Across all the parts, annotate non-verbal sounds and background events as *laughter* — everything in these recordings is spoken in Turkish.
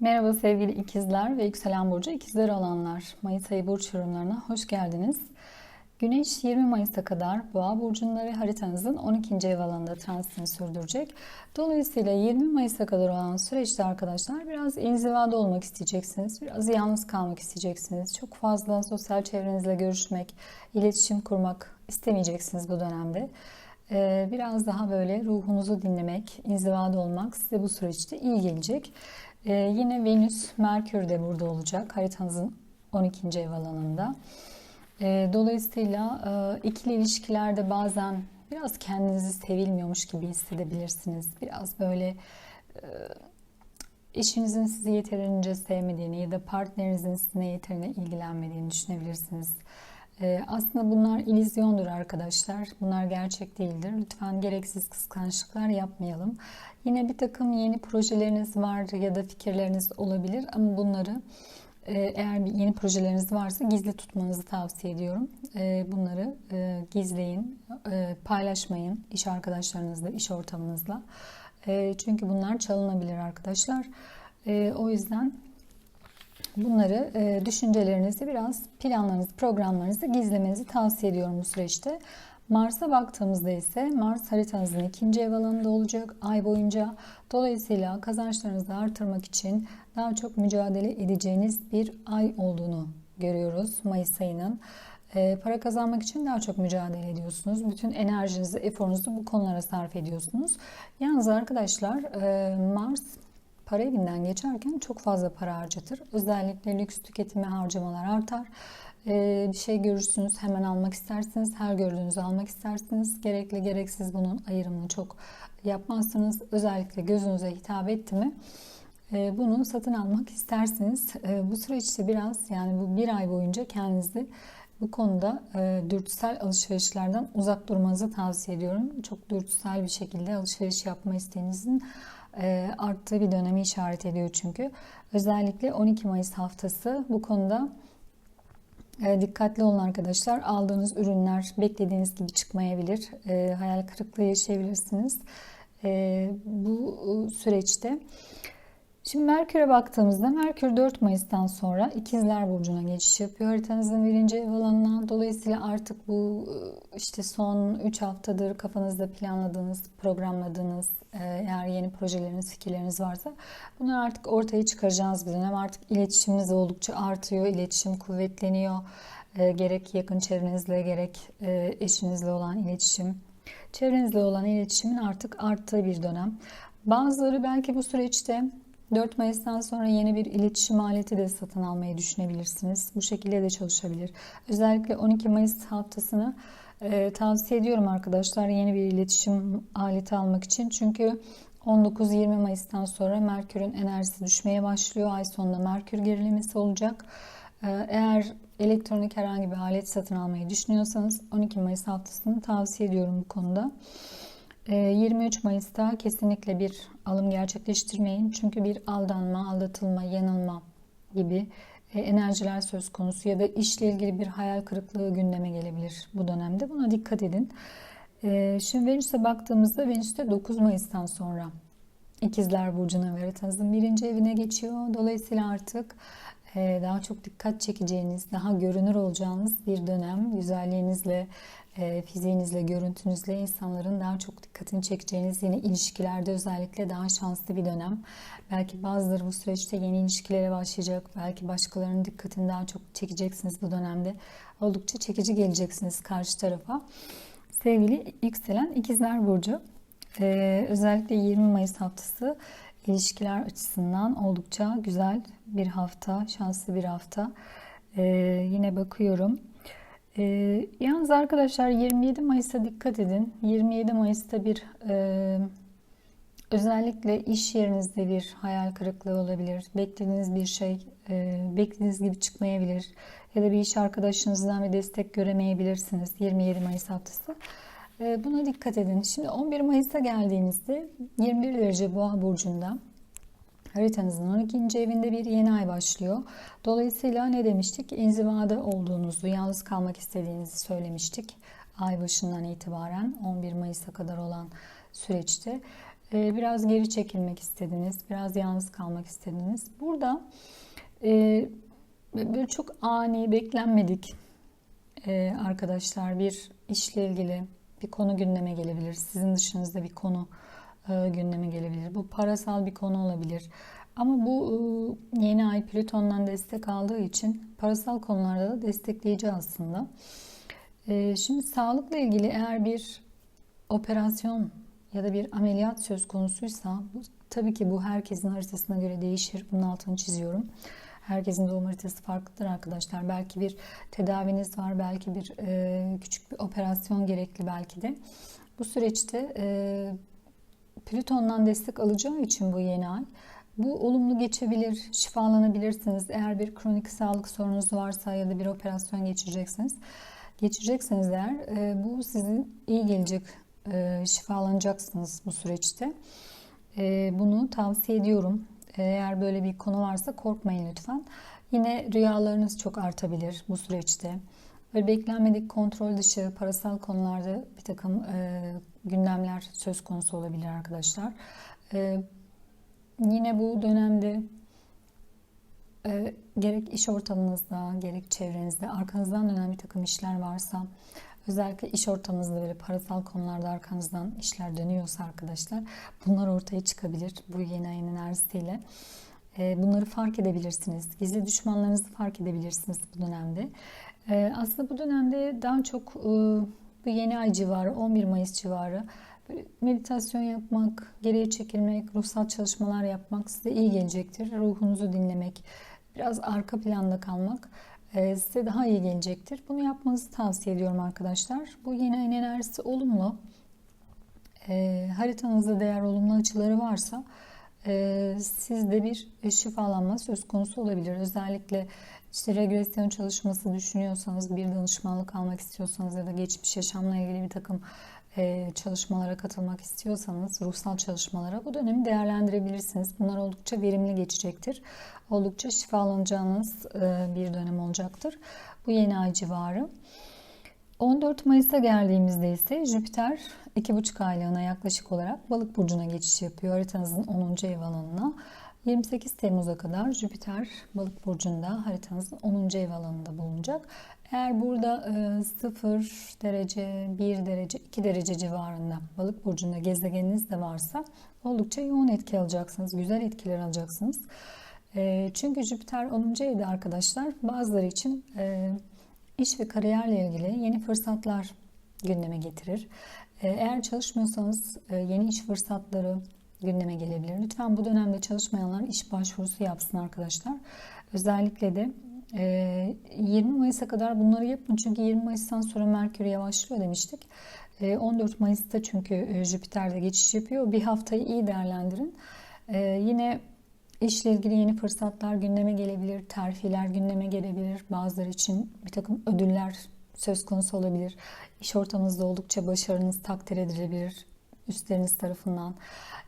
Merhaba sevgili ikizler ve yükselen burcu ikizler olanlar. Mayıs ayı burç yorumlarına hoş geldiniz. Güneş 20 Mayıs'a kadar Boğa burcunda ve haritanızın 12. ev alanında transitini sürdürecek. Dolayısıyla 20 Mayıs'a kadar olan süreçte arkadaşlar biraz inzivada olmak isteyeceksiniz. Biraz yalnız kalmak isteyeceksiniz. Çok fazla sosyal çevrenizle görüşmek, iletişim kurmak istemeyeceksiniz bu dönemde. Ee, biraz daha böyle ruhunuzu dinlemek, inzivada olmak size bu süreçte iyi gelecek. Ee, yine Venüs, Merkür de burada olacak haritanızın 12. ev alanında. Ee, dolayısıyla e, ikili ilişkilerde bazen biraz kendinizi sevilmiyormuş gibi hissedebilirsiniz. Biraz böyle e, eşinizin sizi yeterince sevmediğini ya da partnerinizin sizinle yeterince ilgilenmediğini düşünebilirsiniz. Ee, aslında bunlar ilizyondur arkadaşlar. Bunlar gerçek değildir. Lütfen gereksiz kıskançlıklar yapmayalım. Yine bir takım yeni projeleriniz var ya da fikirleriniz olabilir ama bunları e, eğer bir yeni projeleriniz varsa gizli tutmanızı tavsiye ediyorum. E, bunları e, gizleyin, paylaşmayın iş arkadaşlarınızla, iş ortamınızla. Çünkü bunlar çalınabilir arkadaşlar. O yüzden bunları düşüncelerinizi biraz planlarınızı, programlarınızı gizlemenizi tavsiye ediyorum bu süreçte. Mars'a baktığımızda ise Mars haritanızın ikinci ev alanında olacak ay boyunca. Dolayısıyla kazançlarınızı artırmak için daha çok mücadele edeceğiniz bir ay olduğunu görüyoruz Mayıs ayının. E, para kazanmak için daha çok mücadele ediyorsunuz. Bütün enerjinizi, eforunuzu bu konulara sarf ediyorsunuz. Yalnız arkadaşlar e, Mars para evinden geçerken çok fazla para harcatır. Özellikle lüks tüketime harcamalar artar. Ee, bir şey görürsünüz hemen almak istersiniz. Her gördüğünüzü almak istersiniz. Gerekli gereksiz bunun ayrımını çok yapmazsınız. Özellikle gözünüze hitap etti mi e, bunu satın almak istersiniz. E, bu süreçte biraz yani bu bir ay boyunca kendinizi bu konuda e, dürtüsel alışverişlerden uzak durmanızı tavsiye ediyorum. Çok dürtüsel bir şekilde alışveriş yapma isteğinizin arttığı bir dönemi işaret ediyor çünkü. Özellikle 12 Mayıs haftası bu konuda e, dikkatli olun arkadaşlar. Aldığınız ürünler beklediğiniz gibi çıkmayabilir. E, hayal kırıklığı yaşayabilirsiniz. E, bu süreçte Şimdi Merkür'e baktığımızda Merkür 4 Mayıs'tan sonra İkizler Burcu'na geçiş yapıyor haritanızın birinci ev alanına. Dolayısıyla artık bu işte son 3 haftadır kafanızda planladığınız, programladığınız eğer yeni projeleriniz, fikirleriniz varsa bunları artık ortaya çıkaracağınız bir dönem. Artık iletişiminiz oldukça artıyor, iletişim kuvvetleniyor. Gerek yakın çevrenizle gerek eşinizle olan iletişim, çevrenizle olan iletişimin artık arttığı bir dönem. Bazıları belki bu süreçte 4 Mayıs'tan sonra yeni bir iletişim aleti de satın almayı düşünebilirsiniz. Bu şekilde de çalışabilir. Özellikle 12 Mayıs haftasını e, tavsiye ediyorum arkadaşlar yeni bir iletişim aleti almak için. Çünkü 19-20 Mayıs'tan sonra Merkür'ün enerjisi düşmeye başlıyor. Ay sonunda Merkür gerilemesi olacak. E, eğer elektronik herhangi bir alet satın almayı düşünüyorsanız 12 Mayıs haftasını tavsiye ediyorum bu konuda. 23 ee, Mayıs'ta kesinlikle bir alım gerçekleştirmeyin. Çünkü bir aldanma, aldatılma, yanılma gibi e, enerjiler söz konusu ya da işle ilgili bir hayal kırıklığı gündeme gelebilir bu dönemde. Buna dikkat edin. Ee, şimdi Venüs'e baktığımızda Venüs de 9 Mayıs'tan sonra İkizler Burcu'na ve haritanızın birinci evine geçiyor. Dolayısıyla artık e, daha çok dikkat çekeceğiniz, daha görünür olacağınız bir dönem. Güzelliğinizle, e, fiziğinizle, görüntünüzle insanların daha çok dikkatini çekeceğiniz yeni ilişkilerde özellikle daha şanslı bir dönem. Belki bazıları bu süreçte yeni ilişkilere başlayacak. Belki başkalarının dikkatini daha çok çekeceksiniz bu dönemde. Oldukça çekici geleceksiniz karşı tarafa. Sevgili yükselen ikizler burcu. Ee, özellikle 20 Mayıs haftası ilişkiler açısından oldukça güzel bir hafta, şanslı bir hafta. Ee, yine bakıyorum. Ee, yalnız arkadaşlar 27 Mayıs'a dikkat edin. 27 Mayıs'ta bir e, özellikle iş yerinizde bir hayal kırıklığı olabilir. Beklediğiniz bir şey e, beklediğiniz gibi çıkmayabilir. Ya da bir iş arkadaşınızdan bir destek göremeyebilirsiniz 27 Mayıs haftası. E, buna dikkat edin. Şimdi 11 Mayıs'a geldiğinizde 21 derece boğa burcunda haritanızın 12. evinde bir yeni ay başlıyor. Dolayısıyla ne demiştik? İnzivada olduğunuzu, yalnız kalmak istediğinizi söylemiştik. Ay başından itibaren 11 Mayıs'a kadar olan süreçte. e, biraz geri çekilmek istediniz, biraz yalnız kalmak istediniz. Burada e, böyle çok ani, beklenmedik e, arkadaşlar bir işle ilgili bir konu gündeme gelebilir. Sizin dışınızda bir konu e, gündeme gelebilir. Bu parasal bir konu olabilir. Ama bu e, yeni ay Plüton'dan destek aldığı için parasal konularda da destekleyici aslında. E, şimdi sağlıkla ilgili eğer bir operasyon ya da bir ameliyat söz konusuysa bu, tabii ki bu herkesin haritasına göre değişir. Bunun altını çiziyorum. Herkesin doğum haritası farklıdır arkadaşlar. Belki bir tedaviniz var, belki bir e, küçük bir operasyon gerekli belki de. Bu süreçte e, Plüton'dan destek alacağı için bu yeni ay bu olumlu geçebilir, şifalanabilirsiniz. Eğer bir kronik sağlık sorunuz varsa ya da bir operasyon geçireceksiniz, geçirecekseniz eğer e, bu sizin iyi gelecek, e, şifalanacaksınız bu süreçte. E, bunu tavsiye ediyorum. Eğer böyle bir konu varsa korkmayın lütfen. Yine rüyalarınız çok artabilir bu süreçte. Böyle beklenmedik kontrol dışı parasal konularda bir takım e, gündemler söz konusu olabilir arkadaşlar. E, yine bu dönemde e, gerek iş ortamınızda gerek çevrenizde arkanızdan dönen bir takım işler varsa özellikle iş ortamınızda böyle parasal konularda arkanızdan işler dönüyorsa arkadaşlar bunlar ortaya çıkabilir bu yeni ayın enerjisiyle. E, bunları fark edebilirsiniz. Gizli düşmanlarınızı fark edebilirsiniz bu dönemde. E, aslında bu dönemde daha çok e, bu yeni ay civarı 11 Mayıs civarı meditasyon yapmak, geriye çekilmek, ruhsal çalışmalar yapmak size iyi gelecektir. Ruhunuzu dinlemek, biraz arka planda kalmak e, size daha iyi gelecektir. Bunu yapmanızı tavsiye ediyorum arkadaşlar. Bu yeni ayın enerjisi olumlu. E, haritanızda değer olumlu açıları varsa e, sizde bir şifalanma söz konusu olabilir. Özellikle işte regresyon çalışması düşünüyorsanız, bir danışmanlık almak istiyorsanız ya da geçmiş yaşamla ilgili bir takım e, çalışmalara katılmak istiyorsanız, ruhsal çalışmalara bu dönemi değerlendirebilirsiniz. Bunlar oldukça verimli geçecektir. Oldukça şifalanacağınız e, bir dönem olacaktır. Bu yeni ay civarı. 14 Mayıs'a geldiğimizde ise Jüpiter 2,5 aylığına yaklaşık olarak Balık burcuna geçiş yapıyor. Haritanızın 10. ev alanına. 28 Temmuz'a kadar Jüpiter Balık burcunda haritanızın 10. ev alanında bulunacak. Eğer burada 0 e, derece, 1 derece, 2 derece civarında balık burcunda gezegeniniz de varsa oldukça yoğun etki alacaksınız. Güzel etkiler alacaksınız. E, çünkü Jüpiter 10. evde arkadaşlar bazıları için e, iş ve kariyerle ilgili yeni fırsatlar gündeme getirir. Eğer çalışmıyorsanız yeni iş fırsatları gündeme gelebilir. Lütfen bu dönemde çalışmayanlar iş başvurusu yapsın arkadaşlar. Özellikle de 20 ee, Mayıs'a kadar bunları yapın. Çünkü 20 Mayıs'tan sonra Merkür yavaşlıyor demiştik. 14 ee, Mayıs'ta çünkü e, Jüpiter'de geçiş yapıyor. Bir haftayı iyi değerlendirin. Yine işle ilgili yeni fırsatlar gündeme gelebilir. Terfiler gündeme gelebilir. Bazıları için bir takım ödüller söz konusu olabilir. İş ortamınızda oldukça başarınız takdir edilebilir üstleriniz tarafından.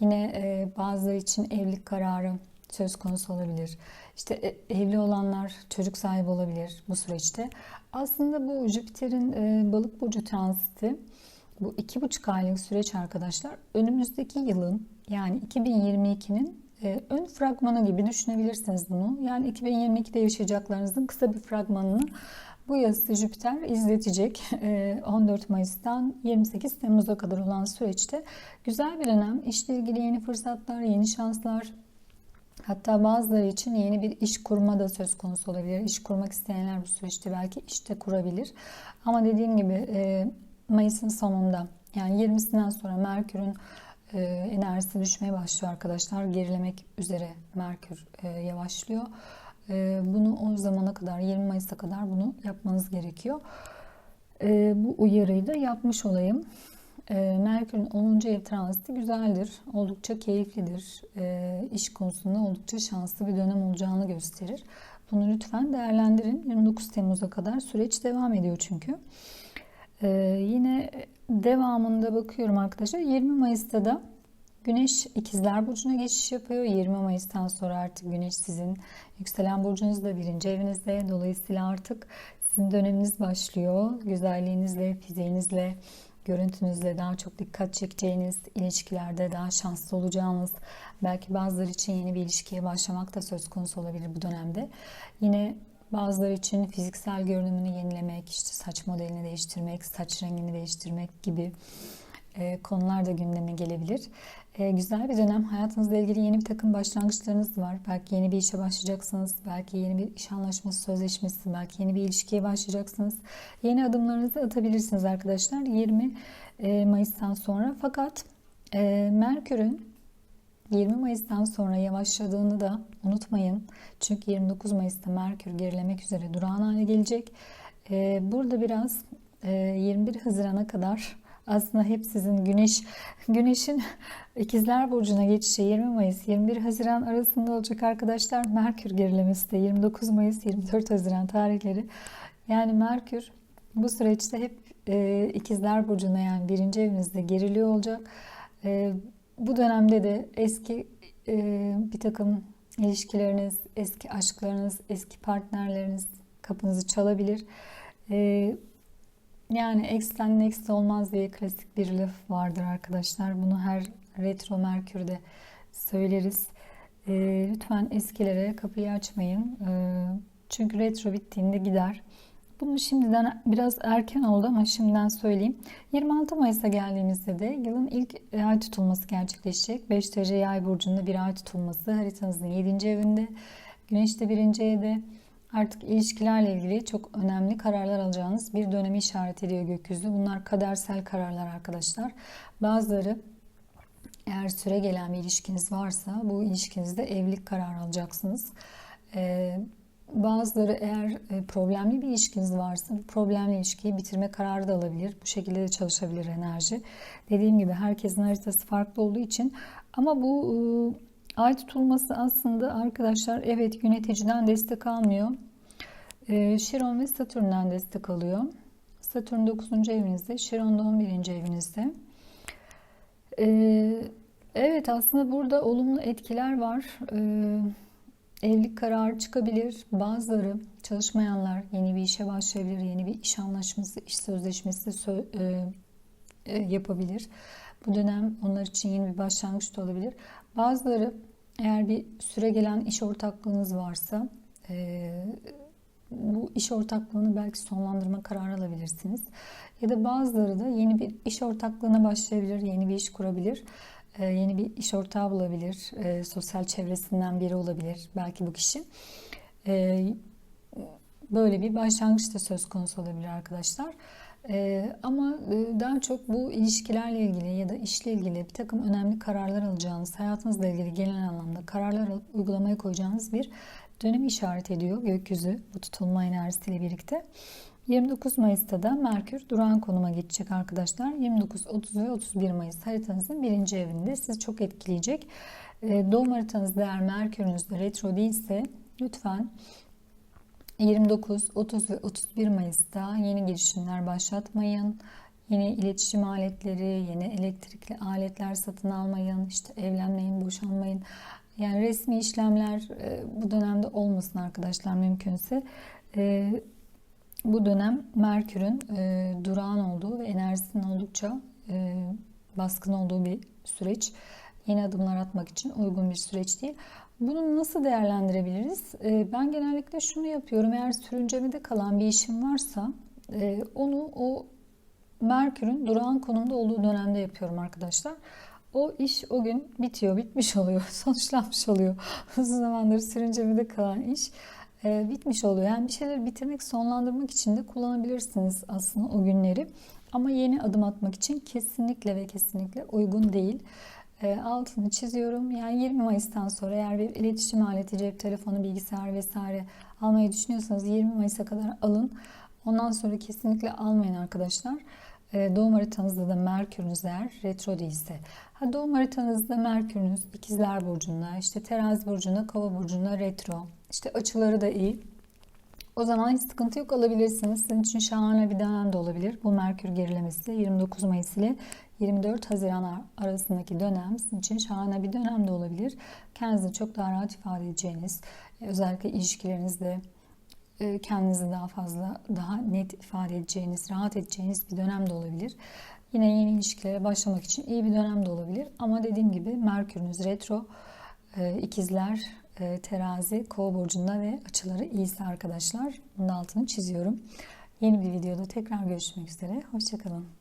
Yine e, bazıları için evlilik kararı söz konusu olabilir. İşte e, evli olanlar çocuk sahibi olabilir bu süreçte. Aslında bu Jüpiter'in e, balık burcu transiti bu iki buçuk aylık süreç arkadaşlar önümüzdeki yılın yani 2022'nin e, ön fragmanı gibi düşünebilirsiniz bunu. Yani 2022'de yaşayacaklarınızın kısa bir fragmanını bu yazısı Jüpiter izletecek *laughs* 14 Mayıs'tan 28 Temmuz'a kadar olan süreçte güzel bir dönem. İşle ilgili yeni fırsatlar, yeni şanslar, Hatta bazıları için yeni bir iş kurma da söz konusu olabilir. İş kurmak isteyenler bu süreçte belki işte kurabilir. Ama dediğim gibi e, Mayıs'ın sonunda yani 20'sinden sonra Merkür'ün e, enerjisi düşmeye başlıyor arkadaşlar. Gerilemek üzere Merkür e, yavaşlıyor. Bunu o zamana kadar 20 Mayıs'a kadar bunu yapmanız gerekiyor. Bu uyarıyı da yapmış olayım. Ee, Merkür'ün 10. ev transiti güzeldir. Oldukça keyiflidir. İş konusunda oldukça şanslı bir dönem olacağını gösterir. Bunu lütfen değerlendirin. 29 Temmuz'a kadar süreç devam ediyor çünkü. Ee, yine devamında bakıyorum arkadaşlar. 20 Mayıs'ta da Güneş ikizler burcuna geçiş yapıyor. 20 Mayıs'tan sonra artık Güneş sizin yükselen burcunuzda birinci evinizde. Dolayısıyla artık sizin döneminiz başlıyor. Güzelliğinizle, fiziğinizle, görüntünüzle daha çok dikkat çekeceğiniz, ilişkilerde daha şanslı olacağınız, belki bazıları için yeni bir ilişkiye başlamak da söz konusu olabilir bu dönemde. Yine bazıları için fiziksel görünümünü yenilemek, işte saç modelini değiştirmek, saç rengini değiştirmek gibi konular da gündeme gelebilir. E, güzel bir dönem. Hayatınızla ilgili yeni bir takım başlangıçlarınız var. Belki yeni bir işe başlayacaksınız. Belki yeni bir iş anlaşması, sözleşmesi, belki yeni bir ilişkiye başlayacaksınız. Yeni adımlarınızı atabilirsiniz arkadaşlar 20 e, Mayıs'tan sonra. Fakat e, Merkür'ün 20 Mayıs'tan sonra yavaşladığını da unutmayın. Çünkü 29 Mayıs'ta Merkür gerilemek üzere durağan hale gelecek. Burada biraz e, 21 Haziran'a kadar aslında hep sizin güneş *laughs* güneşin *laughs* ikizler burcuna geçişi 20 Mayıs 21 Haziran arasında olacak arkadaşlar. Merkür gerilemesi de 29 Mayıs 24 Haziran tarihleri. Yani Merkür bu süreçte hep e, ikizler burcuna yani birinci evinizde geriliyor olacak. E, bu dönemde de eski e, bir takım ilişkileriniz, eski aşklarınız, eski partnerleriniz kapınızı çalabilir. E, yani X'ten next olmaz diye klasik bir laf vardır arkadaşlar. Bunu her retro merkürde söyleriz. E, lütfen eskilere kapıyı açmayın. E, çünkü retro bittiğinde gider. Bunu şimdiden biraz erken oldu ama şimdiden söyleyeyim. 26 Mayıs'a geldiğimizde de yılın ilk ay tutulması gerçekleşecek. 5 derece yay burcunda bir ay tutulması haritanızın 7. evinde. Güneş de 1. evde. Artık ilişkilerle ilgili çok önemli kararlar alacağınız bir dönemi işaret ediyor gökyüzü. Bunlar kadersel kararlar arkadaşlar. Bazıları eğer süre gelen bir ilişkiniz varsa bu ilişkinizde evlilik kararı alacaksınız. Ee, bazıları eğer e, problemli bir ilişkiniz varsa bu problemli ilişkiyi bitirme kararı da alabilir. Bu şekilde de çalışabilir enerji. Dediğim gibi herkesin haritası farklı olduğu için ama bu e, ay tutulması aslında arkadaşlar evet yöneticiden destek almıyor. E, Şiron ve Satürn'den destek alıyor. Satürn 9. evinizde, Şiron da 11. evinizde. Evet aslında burada olumlu etkiler var. Evlilik kararı çıkabilir. Bazıları çalışmayanlar yeni bir işe başlayabilir. Yeni bir iş anlaşması, iş sözleşmesi sö e, e, yapabilir. Bu dönem onlar için yeni bir başlangıç da olabilir. Bazıları eğer bir süre gelen iş ortaklığınız varsa e, bu iş ortaklığını belki sonlandırma kararı alabilirsiniz. Ya da bazıları da yeni bir iş ortaklığına başlayabilir, yeni bir iş kurabilir. Ee, yeni bir iş ortağı bulabilir, e, sosyal çevresinden biri olabilir belki bu kişi. E, böyle bir başlangıç da söz konusu olabilir arkadaşlar. E, ama e, daha çok bu ilişkilerle ilgili ya da işle ilgili bir takım önemli kararlar alacağınız, hayatınızla ilgili genel anlamda kararlar alıp uygulamaya koyacağınız bir dönemi işaret ediyor gökyüzü bu tutulma enerjisiyle birlikte. 29 Mayıs'ta da Merkür durağan konuma geçecek arkadaşlar. 29, 30 ve 31 Mayıs haritanızın birinci evinde sizi çok etkileyecek. Ee, doğum haritanızda eğer Merkür'ünüzde retro değilse lütfen 29, 30 ve 31 Mayıs'ta yeni girişimler başlatmayın. Yeni iletişim aletleri, yeni elektrikli aletler satın almayın. İşte evlenmeyin, boşanmayın. Yani resmi işlemler e, bu dönemde olmasın arkadaşlar mümkünse. E, bu dönem Merkür'ün e, durağan olduğu ve enerjisinin oldukça baskın olduğu bir süreç. Yeni adımlar atmak için uygun bir süreç değil. Bunu nasıl değerlendirebiliriz? E, ben genellikle şunu yapıyorum. Eğer sürüncemede kalan bir işim varsa e, onu o Merkür'ün durağan konumda olduğu dönemde yapıyorum arkadaşlar. O iş o gün bitiyor, bitmiş oluyor, *laughs* sonuçlanmış oluyor. *laughs* Uzun zamandır sürüncemede kalan iş e, bitmiş oluyor. Yani bir şeyleri bitirmek, sonlandırmak için de kullanabilirsiniz aslında o günleri. Ama yeni adım atmak için kesinlikle ve kesinlikle uygun değil. E, altını çiziyorum. Yani 20 Mayıs'tan sonra eğer bir iletişim aleti, cep telefonu, bilgisayar vesaire almayı düşünüyorsanız 20 Mayıs'a kadar alın. Ondan sonra kesinlikle almayın arkadaşlar. E, doğum haritanızda da Merkür'ünüz eğer retro değilse. Ha, doğum haritanızda Merkür'ünüz ikizler burcunda, işte terazi burcunda, kova burcunda retro. İşte açıları da iyi. O zaman hiç sıkıntı yok alabilirsiniz. Sizin için şahane bir dönem de olabilir. Bu Merkür gerilemesi 29 Mayıs ile 24 Haziran arasındaki dönem sizin için şahane bir dönem de olabilir. Kendinizi çok daha rahat ifade edeceğiniz, e, özellikle ilişkilerinizde e, kendinizi daha fazla, daha net ifade edeceğiniz, rahat edeceğiniz bir dönem de olabilir. Yine yeni ilişkilere başlamak için iyi bir dönem de olabilir. Ama dediğim gibi Merkür'ünüz retro, e, ikizler, terazi, kova burcunda ve açıları iyiyse arkadaşlar. Bunun altını çiziyorum. Yeni bir videoda tekrar görüşmek üzere. Hoşçakalın.